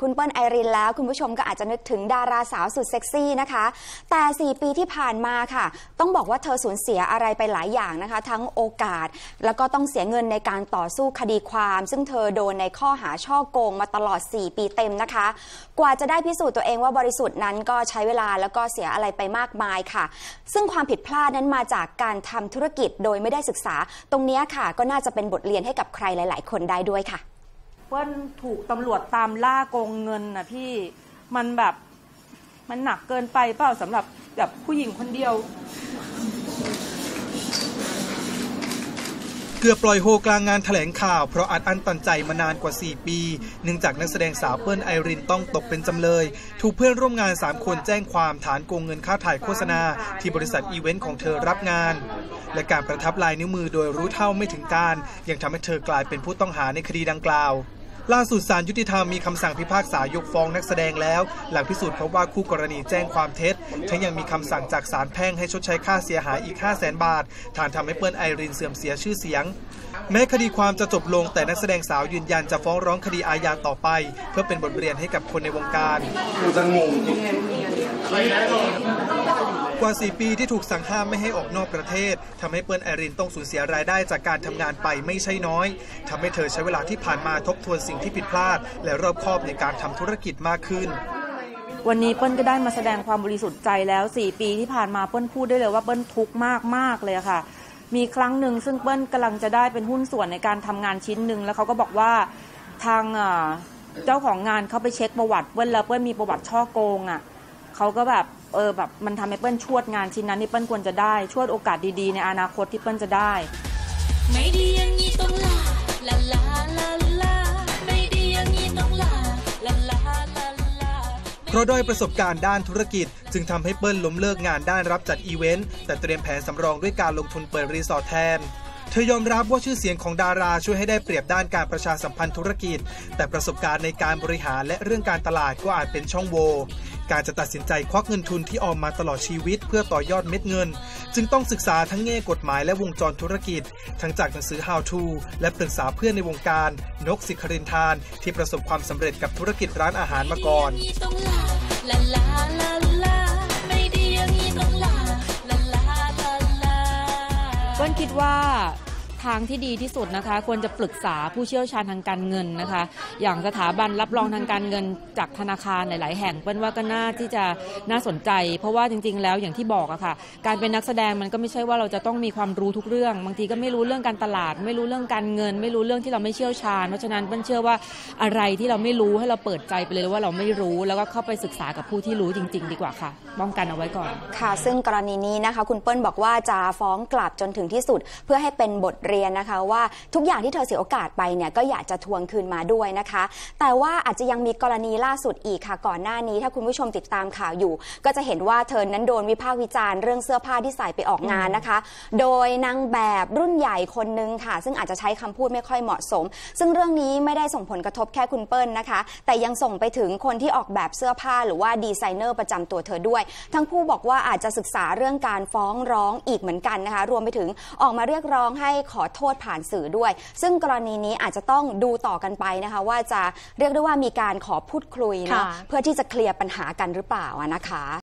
คุณเปิ้ลไอรินแล้ว คุณผู้ชมก็อาจจะนึกถึงดาราสาวสุดเซ็กซี่นะคะ แต่ 4 ปีที่ผ่านมาค่ะ ต้องบอกว่าเธอสูญเสียอะไรไปหลายอย่างนะคะ ทั้งโอกาส แล้วก็ต้องเสียเงินในการต่อสู้คดีความ ซึ่งเธอโดนในข้อหาช่อโกงมาตลอด 4 ปีเต็มนะคะ กว่าจะได้พิสูจน์ตัวเองว่าบริสุทธิ์นั้นก็ใช้เวลาแล้วก็เสียอะไรไปมากมายค่ะ ซึ่งความผิดพลาดนั้นมาจากการทำธุรกิจโดยไม่ได้ศึกษา ตรงนี้ค่ะ ก็น่าจะเป็นบทเรียนให้กับใครหลาย ๆ คนได้ด้วยค่ะ เปิ้ลถูกตำรวจตามล่าโกงเงินนะพี่มันแบบมันหนักเกินไปเปล่าสำหรับแบบผู้หญิงคนเดียว เกือบปล่อยโฮกลางงานแถลงข่าว เพราะอัดอั้นตันใจมานานกว่า 4 ปี เนื่องจากนักแสดงสาวเปิ้ลไอรินต้องตกเป็นจำเลย ถูกเพื่อนร่วมงาน 3 คนแจ้งความฐานโกงเงินค่าถ่ายโฆษณา ที่บริษัทอีเวนต์ของเธอรับงาน และการประทับลายนิ้วมือโดยรู้เท่าไม่ถึงการ ยังทำให้เธอกลายเป็นผู้ต้องหาในคดีดังกล่าว ล่าสุดศาลยุติธรรมมีคำสั่งพิพากษายกฟ้องนักแสดงแล้ว หลังพิสูจน์พบว่าคู่กรณีแจ้งความเท็จ ทั้งยังมีคำสั่งจากศาลแพ่งให้ชดใช้ค่าเสียหายอีก 5 0 0แสนบาท ฐานทำให้เปิ้ลไอรินเสื่อมเสียชื่อเสียง แม้คดีความจะจบลงแต่นักแสดงสาวยืนยันจะฟ้องร้องคดีอาญาต่อไป เพื่อเป็นบทเรียนให้กับคนในวงการ กว่า 4 ปีที่ถูกสั่งห้ามไม่ให้ออกนอกประเทศทำให้เปิ้ลไอรินต้องสูญเสียรายได้จากการทำงานไปไม่ใช่น้อยทำให้เธอใช้เวลาที่ผ่านมาทบทวนสิ่งที่ผิดพลาด และรอบคอบในการทำธุรกิจมากขึ้น วันนี้เปิ้ลก็ได้มาแสดงความบริสุทธิ์ใจแล้ว 4 ปีที่ผ่านมาเปิ้ลพูดได้เลยว่าเปิ้ลทุกข์มากมากเลยค่ะ มีครั้งหนึ่งซึ่งเปิ้ลกำลังจะได้เป็นหุ้นส่วนในการทำงานชิ้นหนึ่งแล้วเขาก็บอกว่าทางเจ้าของงานเขาไปเช็คประวัติเปิ้ลแล้วเปิ้ลมีประวัติช่อโกงอะ เขาก็แบบเออแบบมันทำให้เปิ้ลชวดงานชิ้นนั้นที่เปิ้ลควรจะได้ ชวดโอกาสดีๆ ในอนาคตที่เปิ้ลจะได้ ไม่ดีอย่างนี้ต้องลาลาลาลาลาไม่ดีอย่างนี้ต้องลาลาลาลาลาเพราะด้อยประสบการณ์ด้านธุรกิจ จึงทำให้เปิ้ลล้มเลิกงานด้านรับจัดอีเวนต์แต่เตรียมแผนสำรองด้วยการลงทุนเปิดรีสอร์ทแทนเธอยอมรับว่าชื่อเสียงของดาราช่วยให้ได้เปรียบด้านการประชาสัมพันธ์ธุรกิจ แต่ประสบการณ์ในการบริหารและเรื่องการตลาดก็อาจเป็นช่องโหว่ การจะตัดสินใจควักเงินทุนที่ออมมาตลอดชีวิต เพื่อต่อยอดเม็ดเงิน จึงต้องศึกษาทั้งแง่กฎหมายและวงจรธุรกิจ ทั้งจากหนังสือ How to และปรึกษาเพื่อนในวงการนกสิครินทาน ที่ประสบความสำเร็จกับธุรกิจร้านอาหารมาก่อนไม่ดีอย่างนี้นคิดว่า ทางที่ดีที่สุดนะคะ ควรจะปรึกษาผู้เชี่ยวชาญทางการเงินนะคะ อย่างสถาบันรับรองทางการเงินจากธนาคารหลาย ๆ แห่งเปิ้ลว่าก็น่าที่จะน่าสนใจ เพราะว่าจริง ๆ แล้วอย่างที่บอกอะค่ะ การเป็นนักแสดงมันก็ไม่ใช่ว่าเราจะต้องมีความรู้ทุกเรื่อง บางทีก็ไม่รู้เรื่องการตลาด ไม่รู้เรื่องการเงิน ไม่รู้เรื่องที่เราไม่เชี่ยวชาญ เพราะฉะนั้นเปิ้ลเชื่อว่าอะไรที่เราไม่รู้ให้เราเปิดใจไปเลยว่าเราไม่รู้ แล้วก็เข้าไปศึกษากับผู้ที่รู้จริง ๆ ดีกว่าค่ะป้องกันเอาไว้ก่อนค่ะ ซึ่งกรณีนี้นะคะ คุณเปิ้ลบอกว่าจะฟ้องกลับจนถึงที่สุด เพื่อให้เป็นบทเรียนนะคะว่าทุกอย่างที่เธอเสียโอกาสไปเนี่ยก็อยากจะทวงคืนมาด้วยนะคะ แต่ว่าอาจจะยังมีกรณีล่าสุดอีกค่ะก่อนหน้านี้ ถ้าคุณผู้ชมติดตามข่าวอยู่ ก็จะเห็นว่าเธอนั้นโดนวิพากษ์วิจารณ์เรื่องเสื้อผ้าที่ใส่ไปออกงานนะคะ โดยนางแบบรุ่นใหญ่คนนึงค่ะ ซึ่งอาจจะใช้คำพูดไม่ค่อยเหมาะสม ซึ่งเรื่องนี้ไม่ได้ส่งผลกระทบแค่คุณเปิ้ลนะคะ แต่ยังส่งไปถึงคนที่ออกแบบเสื้อผ้าหรือว่าดีไซเนอร์ประจำตัวเธอด้วย ทั้งคู่บอกว่าอาจจะศึกษาเรื่องการฟ้องร้องอีกเหมือนกันนะคะ รวมไปถึงออกมาเรียกร้องให้ขอโทษผ่านสื่อด้วย ซึ่งกรณีนี้อาจจะต้องดูต่อกันไปนะคะว่าจะเรียกได้ว่ามีการขอพูดคุยเนาะค่ะเพื่อที่จะเคลียร์ปัญหากันหรือเปล่าอะนะคะ